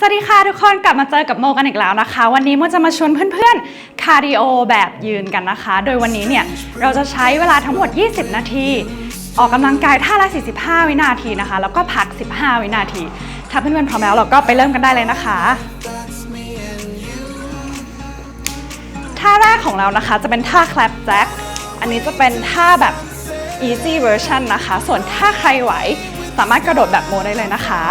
สวัสดีค่ะทุกคนกลับมาเจอกับโมกันอีกแล้วนะคะ วันนี้โมจะมาชวนเพื่อนๆคาร์ดิโอแบบยืนกันนะคะ โดยวันนี้เนี่ยเราจะใช้เวลาทั้งหมด 20 นาที ออกกำลังกายท่าละ 45 วินาทีนะคะ แล้วก็พัก 15 วินาที ถ้าเพื่อนๆพร้อมแล้วเราก็ไปเริ่มกันได้เลยนะคะท่าแรกของเรานะคะจะเป็นท่า clap jack อันนี้จะเป็นท่าแบบ easy version นะคะ ส่วนถ้าใครไหวสามารถกระโดดแบบโมได้เลยนะคะ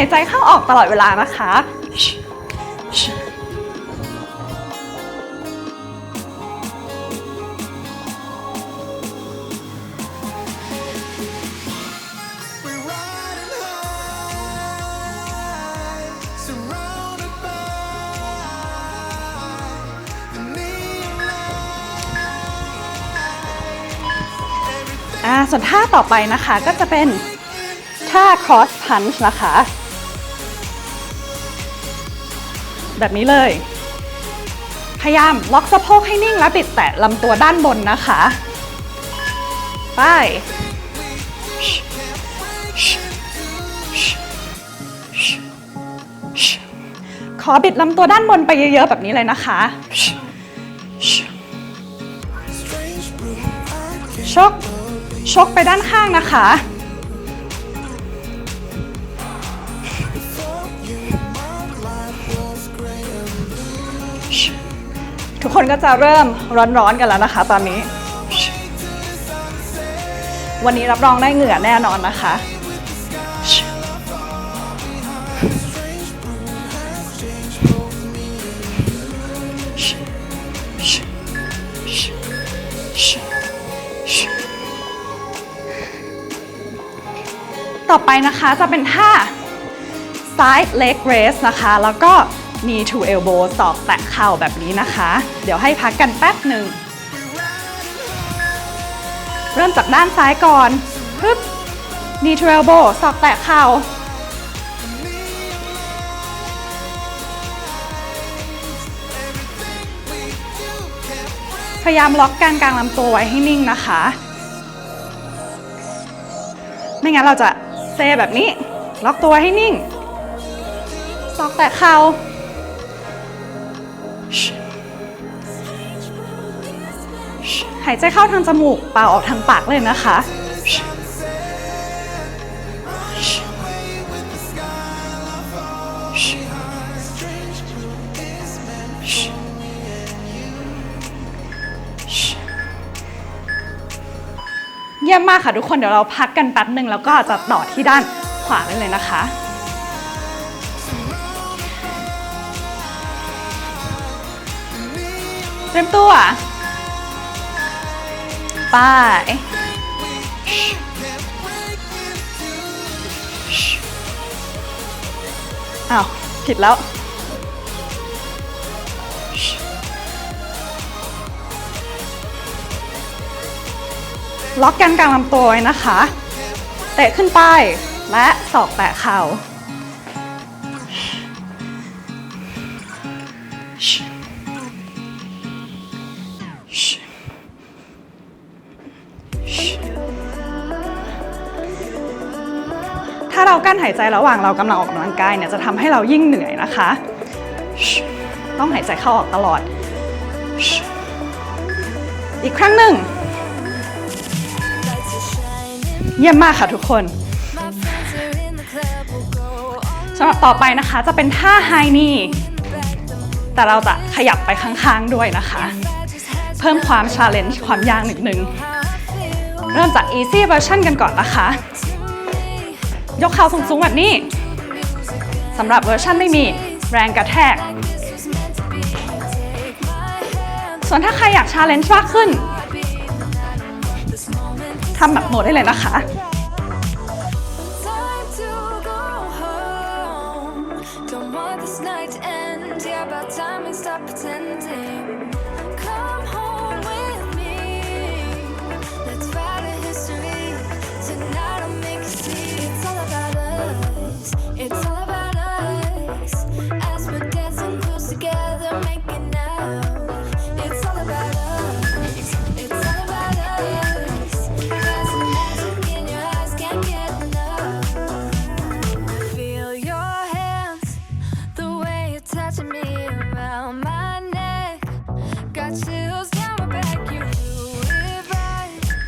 ายใจเข้าออกตลอดเวลานะคะ We're riding high, surrounded by the neon light. อ่าส่วนท่าต่อไปนะคะก็จะเป็นท่า cross punch นะคะ แบบนี้เลย พยายามล็อกสะโพกให้นิ่งและบิดแตะลำตัวด้านบนนะคะ ไป ขอบิดลำตัวด้านบนไปเยอะๆแบบนี้เลยนะคะชกชกไปด้านข้างนะคะ ทุกคนก็จะเริ่มร้อนๆกันแล้วนะคะ ตอนนี้ วันนี้รับรองได้เหงื่อแน่นอนนะคะ ต่อไปนะคะจะเป็นท่า side leg raise นะคะ แล้วก็ knee to elbow ศอกแตะเข่าแบบนี้นะคะ เดี๋ยวให้พักกันแป๊บหนึ่ง เริ่มจากด้านซ้ายก่อนปึ๊บ knee to elbow ศอกแตะเข่าพยายามล็อกการกลางลำตัวไว้ให้นิ่งนะคะ ไม่งั้นเราจะเซแบบนี้ ล็อกตัวให้นิ่งศอกแตะเข่า หายใจเข้าทางจมูกเป่าออกทางปากเลยนะคะ เยี่ยมมากค่ะทุกคนเดี๋ยวเราพักกันแป๊บหนึ่งแล้วก็จะต่อที่ด้านขวาเลยนะคะ รียมตัว ไป อ้าว ผิดแล้ว ล็อกกันกลางลำตัวไว้นะคะ เตะขึ้นไป และศอกแตะเข่า เรากั้นหายใจระหว่างเรากำลังออกกำลังกายเนี่ยจะทำให้เรายิ่งเหนื่อยนะคะ ต้องหายใจเข้าออกตลอด อีกครั้งหนึ่ง เยี่ยมมากค่ะทุกคนสำหรับต่อไปนะคะจะเป็นท่าไฮนี่แต่เราจะขยับไปข้างๆด้วยนะคะ เพิ่มความชาเลนจ์ความยากนิดนึง เริ่มจาก easy version กันก่อนนะคะ ยกเข่าสูงๆแบบนี้สำหรับเวอร์ชันไม่มีแรงกระแทก ส่วนถ้าใครอยากชาเลนจ์มากขึ้นทำแบบโหมดได้เลยนะคะ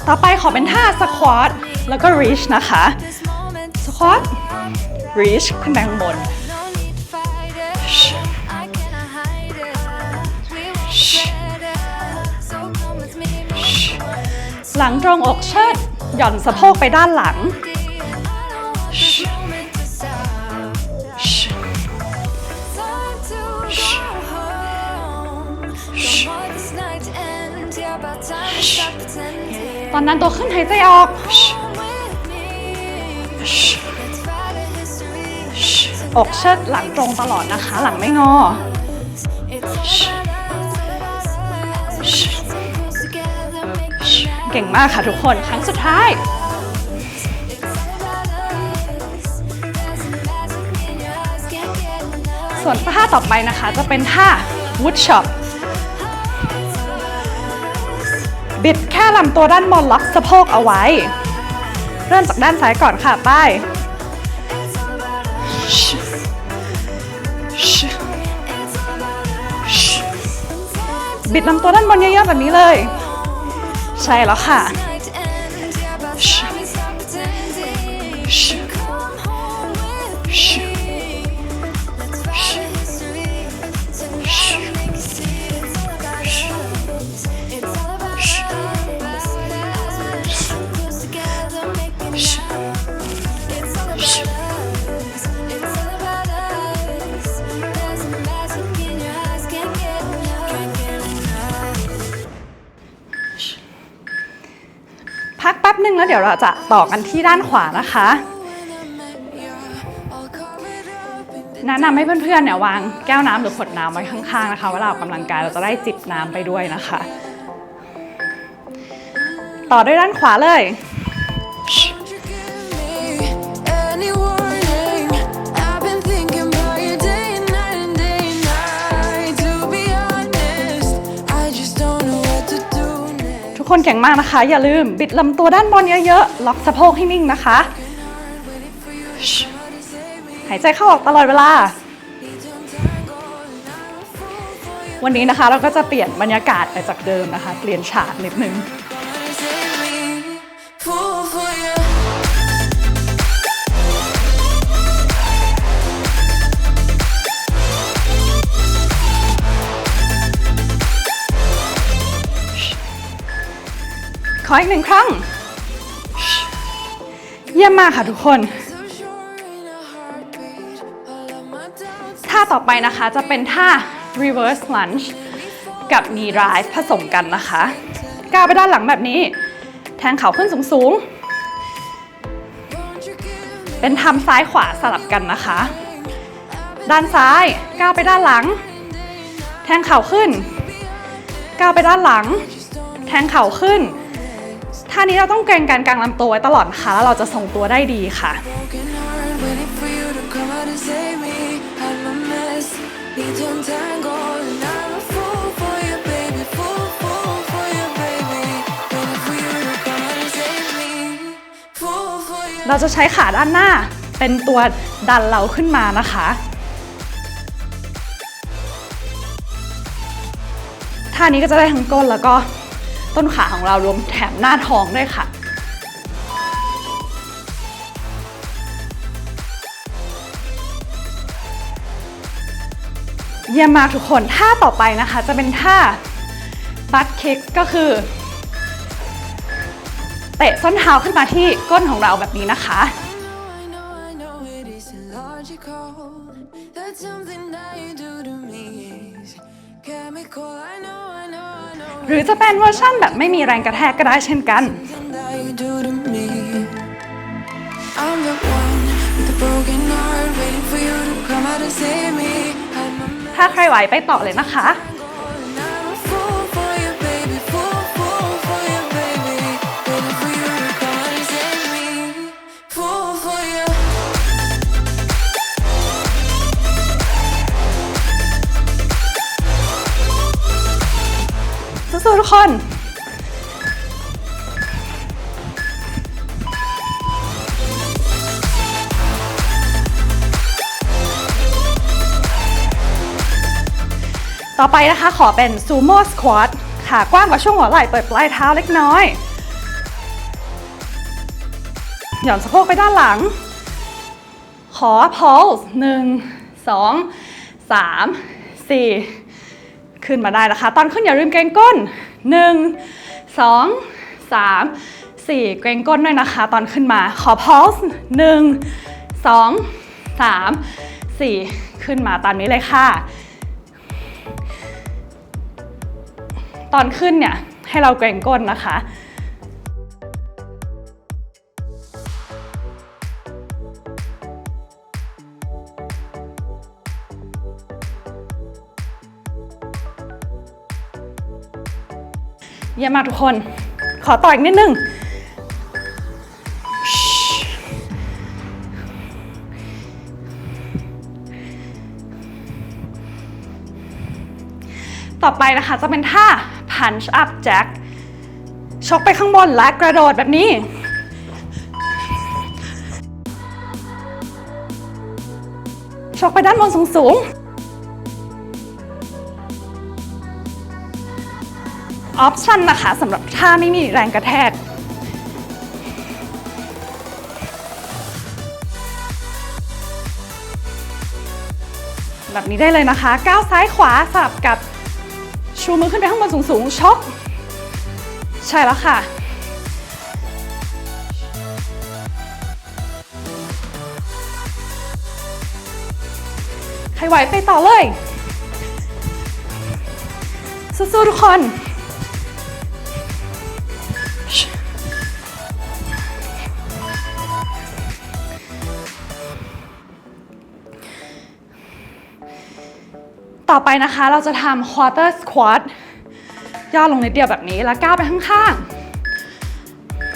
ต่อไปขอเป็นท่าสควอตแล้วก็ reach นะคะ This moment, สควอต reach ขึ้นไปข้างบน no need to fight it. I cannot hide it. We will get it. So come with me, me. หลังตรงอกเชิด หย่อนสะโพกไปด้านหลัง ตอนนั้นตัวขึ้นหายใจออก Come with me. Let's write a history. อกเชิดหลังตรงตลอดนะคะ หลังไม่งอ It's all about us. As we get so close together, make it now. เก่งมากค่ะทุกคนครั้งสุดท้าย It's all about us. There's a magic in your eyes, can't get enough. ส่วนท่าต่อไปนะคะจะเป็นท่า wood chop บิดแค่ลำตัวด้านบนล็อกสะโพกเอาไว้ เริ่มจากด้านซ้ายก่อนค่ะไปบิดลำตัวด้านบนเยอะๆแบบนี้เลย ใช่แล้วค่ะ หนึ่งแล้วเดี๋ยวเราจะต่อกันที่ด้านขวานะคะ แนะนำให้เพื่อนๆเนี่ยวางแก้วน้ำหรือขวดน้ำไว้ข้างๆนะคะ เวลาออกกำลังกายเราจะได้จิบน้ำไปด้วยนะคะ ต่อด้วยด้านขวาเลย คนแข็งมากนะคะ อย่าลืมบิดลำตัวด้านบนเยอะๆ ล็อกสะโพกให้นิ่งนะคะ หายใจเข้าออกตลอดเวลา วันนี้นะคะเราก็จะเปลี่ยนบรรยากาศไปจากเดิมนะคะ เปลี่ยนฉากนิดนึง ออีกหนึ่งครั้ง เยี่ยมมากค่ะทุกคน ท่าต่อไปนะคะจะเป็นท่า reverse lunge กับ knee drive ผสมกันนะคะ ก้าวไปด้านหลังแบบนี้ แทงเข่าขึ้นสูงๆ เป็นทำซ้ายขวาสลับกันนะคะ ด้านซ้ายก้าวไปด้านหลัง แทงเข่าขึ้น ก้าวไปด้านหลัง แทงเข่าขึ้น ท่านี้เราต้องเกรงการกลางลำตัวไว้ตลอดนะคะแล้วเราจะทรงตัวได้ดีค่ะ broken heart, waiting for you to come out and save me. I'm a mess, need to untangle, and I'm a fool for you, baby, fool, fool for you, baby. Waiting for you to come out and save me, fool for you. เราจะใช้ขาด้านหน้าเป็นตัวดันเราขึ้นมานะคะท่านี้ก็จะได้ทั้งก้นแล้วก็ ต้นขาของเรารวมแถมหน้าท้องด้วยค่ะเยี่ยมมากทุกคนท่าต่อไปนะคะ จะเป็นท่า butt kick ก็คือ เตะส้นเท้าขึ้นมาที่ก้นของเราแบบนี้นะคะ chemical. I know, I know. หรือจะเป็นเวอร์ชั่นแบบไม่มีแรงกระแทกก็ได้เช่นกัน ถ้าใครไหวไปต่อเลยนะคะ คน ต่อไปนะคะขอเป็นซูโม่สควอตขากว้างกว่าช่วงหัวไหล่เปิดปลายเท้าเล็กน้อย หย่อนสะโพกไปด้านหลัง ขอ pulse หนึ่งสองสามสี่ ขึ้นมาได้นะคะ ตอนขึ้นอย่าลืมเกรงก้นหนึ่งสองสามสี่เกรงก้นด้วยนะคะ ตอนขึ้นมาขอ pulse หนึ่งสองสามสี่ขึ้นมาตามนี้เลยค่ะ ตอนขึ้นเนี่ยให้เราเกรงก้นนะคะ เยี่ยมมากทุกคน ขอต่ออีกนิดนึง ต่อไปนะคะจะเป็นท่า punch up jack ชกไปข้างบนและกระโดดแบบนี้ชกไปด้านบนสูงๆ ออปชันนะคะสำหรับท่าไม่มีแรงกระแทก แบบนี้ได้เลยนะคะก้าวซ้ายขวาสลับกับชูมือขึ้นไปข้างบนสูงๆช็อกใช่แล้วค่ะ ใครไหวไปต่อเลยสู้ๆทุกคน ต่อไปนะคะเราจะทำ quarter squat ย่อลงนิดเดียวแบบนี้แล้วก้าวไปข้าง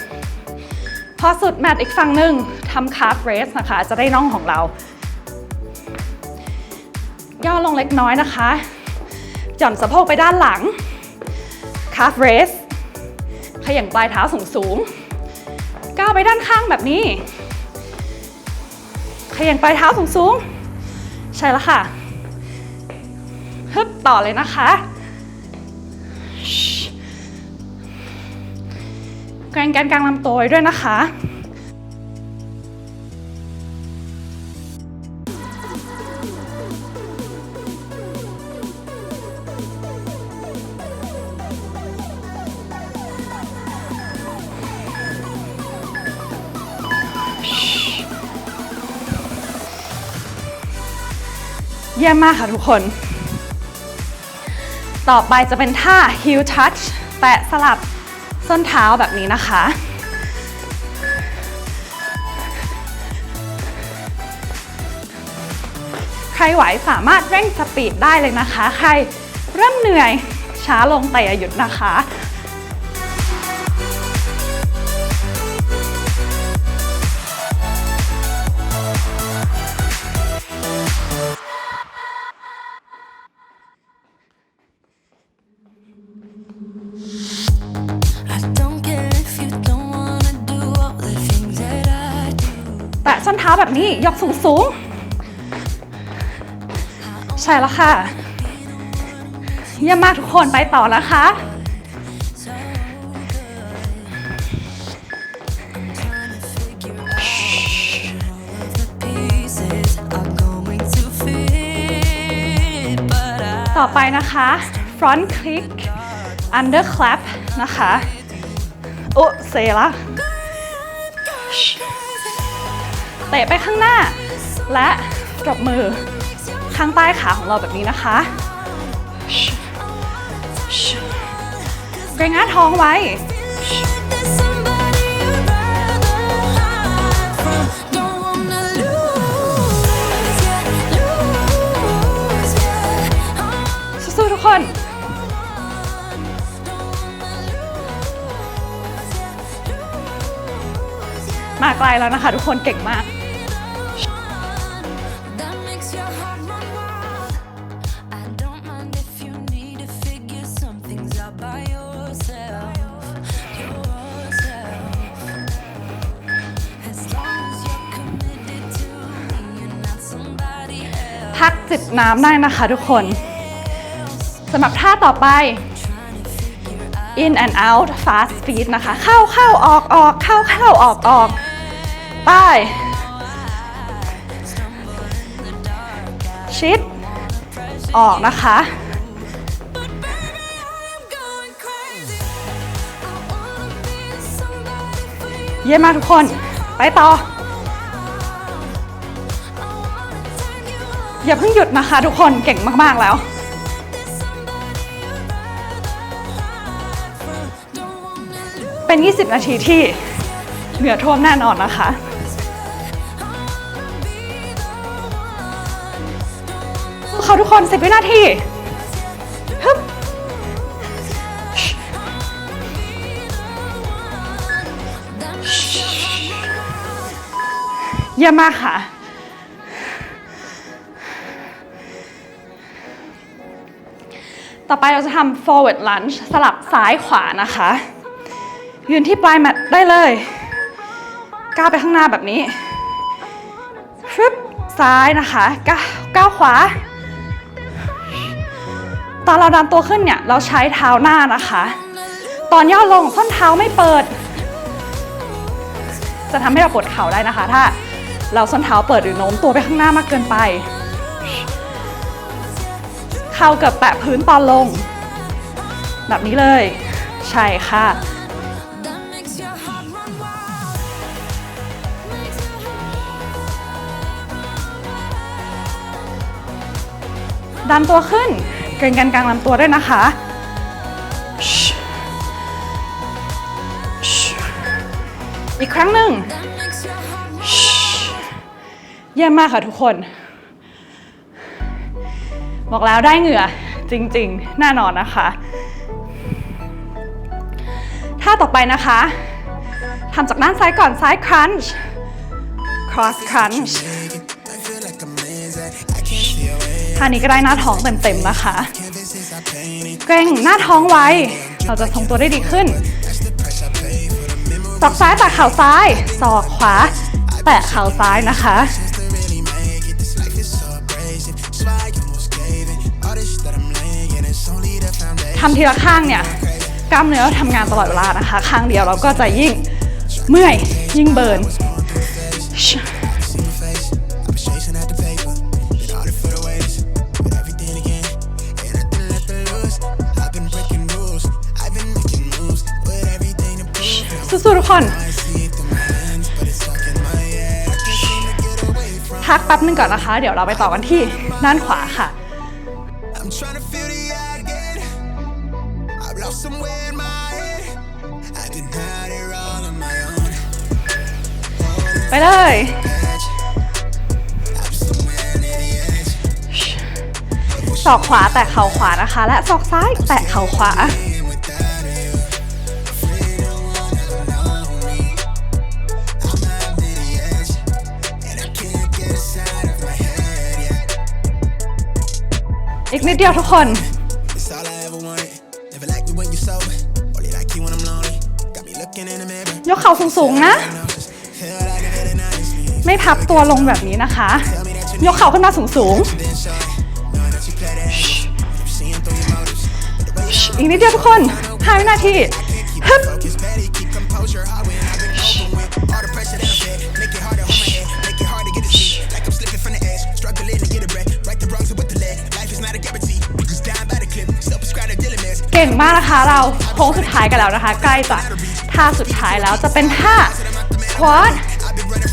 ๆ พอสุดแมตอีกฝั่งหนึ่งทำ calf raise นะคะ จะได้น่องของเรา ย่อลงเล็กน้อยนะคะหย่อนสะโพกไปด้านหลัง calf raise ขย่งปลายเท้าสูงสูงก้าวไปด้านข้างแบบนี้ ขย่งปลายเท้าสูงสูงใช่แล้วค่ะ ฮึบต่อเลยนะคะแกรงแกนกลางลำตัวไว้ด้วยนะคะ เยี่ยมมากค่ะทุกคน ต่อไปจะเป็นท่า heel touch แตะสลับส้นเท้าแบบนี้นะคะ ใครไหวสามารถเร่งสปีดได้เลยนะคะ ใครเริ่มเหนื่อยช้าลงแต่อย่าหยุดนะคะ ท้าแบบนี้ ยกสูงสูง ใช่แล้วค่ะ เยี่ยมมากทุกคนไปต่อนะคะ ต่อไปนะคะ front click under clap นะคะ โอ้เซละ ตะไปข้างหน้า และตบมือข้างใต้ขาของเราแบบนี้นะคะเกรงหน้าท้องไว้ สู้ๆทุกคนมาไกลแล้วนะคะ ทุกคนเก่งมาก พักจิบน้ำได้นะคะทุกคนสำหรับท่าต่อไป in and out fast feet นะคะ เข้าเข้าออกออกเข้าเข้าออกออกไปชิด ออกนะคะ เยี่ยมมากทุกคน ไปต่อ อย่าเพิ่งหยุดนะคะทุกคนเก่งมากๆแล้ว เป็น 20 นาทีที่เหงื่อท่วมแน่นอนนะคะ เขาทุกคน 10 วินาทีฮึบเยี่ยมมากค่ะ ต่อไปเราจะทำ forward lunge สลับซ้ายขวานะคะ ยืนที่ปลายแมตได้เลย ก้าวไปข้างหน้าแบบนี้ฟึบซ้ายนะคะก้าวก้าวขวา ตอนเราดันตัวขึ้นเนี่ย เราใช้เท้าหน้านะคะ ตอนย่อลงส้นเท้าไม่เปิด จะทำให้เราปวดเข่าได้นะคะ ถ้าเราส้นเท้าเปิดหรือโน้มตัวไปข้างหน้ามากเกินไป เข่ากือบแตะพื้นตอนลง แบบนี้เลย ใช่ค่ะ ดันตัวขึ้น เกรงกันกลางลำตัวด้วยนะคะอีกครั้งหนึ่งเยี่ยมมากค่ะทุกคน บอกแล้วได้เหงื่อจริงๆ แน่นอนนะคะท่าต่อไปนะคะทำจากด้านซ้ายก่อนซ้าย crunch cross crunch ท่านี้ก็ได้หน้าท้องเต็มๆนะคะ เกรงหน้าท้องไว้ เราจะทรงตัวได้ดีขึ้นศอกซ้ายแตะเข่าซ้ายศอกขวา แตะเข่าซ้ายนะคะ ทำทีละข้างเนี่ยกล้ามเนื้อทำงานตลอดเวลานะคะ ข้างเดียวเราก็จะยิ่งเมื่อยยิ่งเบิร์นสู้ๆทุกคนพักแป๊บนึงก่อนนะคะ เดี๋ยวเราไปต่อกันที่ด้านขวาค่ะ ไปเลยศอกขวาแตะเข่าขวานะคะ และศอกซ้ายแตะเข่าขวา อีกนิดเดียวทุกคน ยกเข่าสูงๆนะ ไม่พับตัวลงแบบนี้นะคะ ยกเข่าขึ้นมาสูง Then show it. Knowing that you play that game. I'm seeing through your motives. But the way ๆอีกนิดเดียวทุกคน5วินาทีฮึบ focus, steady, keep composure. Hard when I've been open with all the pressure that I fed. Make it hard to hold my head. Make it hard to get a seat. Like I'm slipping from the edge. Struggling to get a breath. Right the wrongs with the lead. Life is not a guarantee. Just dying by the clip. Self-prescribed a Dylan mess. เก่งมากนะคะ เราโค้งสุดท้ายกันแล้วนะคะ ใกล้จะท่าสุดท้ายแล้วจะเป็นท่า squat I've been running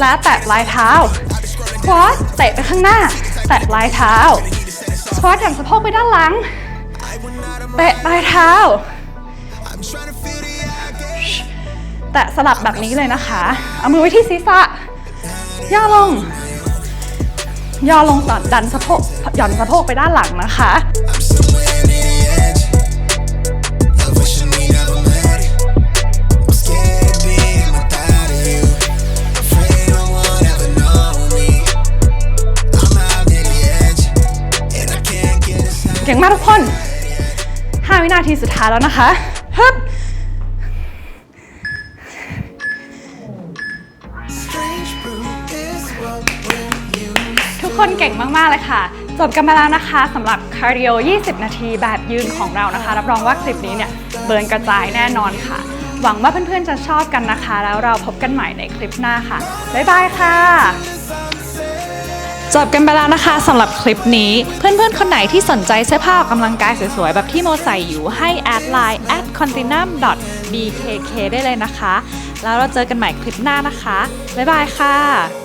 และแตะปลายเท้า squat เตะไปข้างหน้า แตะปลายเท้า squat หย่อนสะโพกไปด้านหลัง เตะปลายเท้า แตะสลับแบบนี้เลยนะคะ เอามือไว้ที่ศีรษะ ย่อลง ย่อลงต่อนดันสะโพกหย่อนสะโพกไปด้านหลังนะคะ inside. เก่งมากทุกคน 5 วินาทีสุดท้ายแล้วนะคะฮึบทุกคนเก่งมาก ๆ เลยค่ะ จบกันไปแล้วนะคะสำหรับคาร์ดิโอ 20 นาทีแบบยืนของเรานะคะ รับรองว่าคลิปนี้เนี่ยเบิร์นกระจายแน่นอนค่ะ หวังว่าเพื่อน ๆ จะชอบกันนะคะ แล้วเราพบกันใหม่ในคลิปหน้าค่ะ บ๊ายบายค่ะ จบกันไปแล้วนะคะสำหรับคลิปนี้ เพื่อนๆ คนไหนที่สนใจเสื้อผ้าออกกำลังกายสวยๆ แบบที่โมใส่อยู่ให้แอดไลน์ at continuum bkk ได้เลยนะคะ แล้วเราเจอกันใหม่คลิปหน้านะคะ บ๊ายบายค่ะ